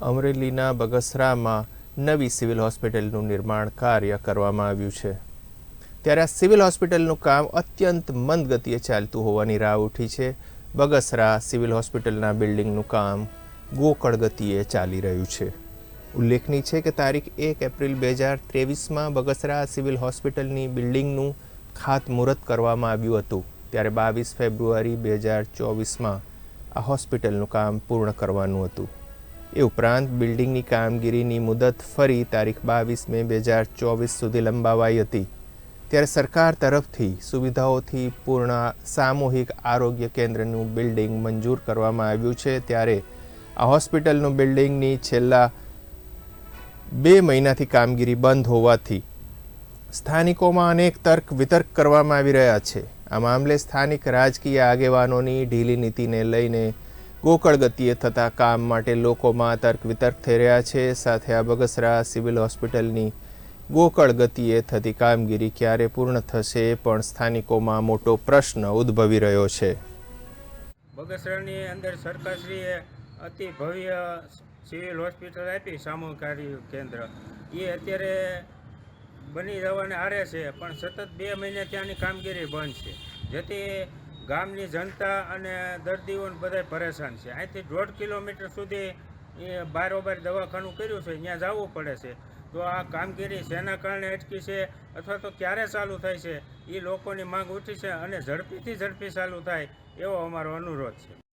અમરેલીના બગસરામાં નવી સિવિલ હોસ્પિટલનું નિર્માણ કાર્ય કરવામાં આવ્યું છે. ત્યારે આ સિવિલ હોસ્પિટલનું કામ અત્યંત મંદ ગતિએ ચાલતું હોવાની રાહ ઉઠી છે. બગસરા સિવિલ હોસ્પિટલના બિલ્ડિંગનું કામ ગોકળ ગતિએ ચાલી રહ્યું છે. ઉલ્લેખનીય છે કે તારીખ એક એપ્રિલ બે હજાર ત્રેવીસમાં બગસરા સિવિલ હોસ્પિટલની બિલ્ડિંગનું ખાતમુહૂર્ત કરવામાં આવ્યું હતું. ત્યારે બાવીસ ફેબ્રુઆરી બે હજાર ચોવીસમાં આ હોસ્પિટલનું કામ પૂર્ણ કરવાનું હતું. એ ઉપરાંત બિલ્ડિંગની કામગીરીની મુદત ફરી તારીખ બાવીસ મે બે હજાર ચોવીસ સુધી લંબાવાઈ હતી. ત્યારે સરકાર તરફથી સુવિધાઓથી પૂર્ણ સામૂહિક આરોગ્ય કેન્દ્રનું બિલ્ડિંગ મંજૂર કરવામાં આવ્યું છે. ત્યારે આ હોસ્પિટલનું બિલ્ડિંગની છેલ્લા બે મહિનાથી કામગીરી બંધ હોવાથી સ્થાનિકોમાં અનેક તર્ક વિતર્ક કરવામાં આવી રહ્યા છે. આ મામલે સ્થાનિક રાજકીય આગેવાનોની ઢીલી નીતિને લઈને ગોકળ ગતિએ થતા કામ માટે લોકોમાં તર્ક વિતર્ક થઈ રહ્યા છે. સાથે આ બગસરા સિવિલ હોસ્પિટલની ગોકળ ગતિએ થતી કામગીરી ક્યારે પૂર્ણ થશે પણ સ્થાનિકોમાં મોટો પ્રશ્ન ઉદ્ભવી રહ્યો છે. બગસરાની અંદર સરકારશ્રીએ અતિ ભવ્ય સિવિલ હોસ્પિટલ આપી સામૂહિક કેન્દ્ર. એ અત્યારે બની જવાને આરે છે, પણ સતત બે મહિને ત્યાંની કામગીરી બંધ છે. જેથી ગામની જનતા અને દર્દીઓને બધા પરેશાન છે. અહીંથી દોઢ કિલોમીટર સુધી એ બારોબાર દવાખાનું કર્યું છે, ત્યાં જવું પડે છે. તો આ કામગીરી શેના કારણે અટકી છે અથવા તો ક્યારે ચાલુ થાય છે એ લોકોની માંગ ઉઠી છે અને ઝડપીથી ઝડપી ચાલુ થાય એવો અમારો અનુરોધ છે.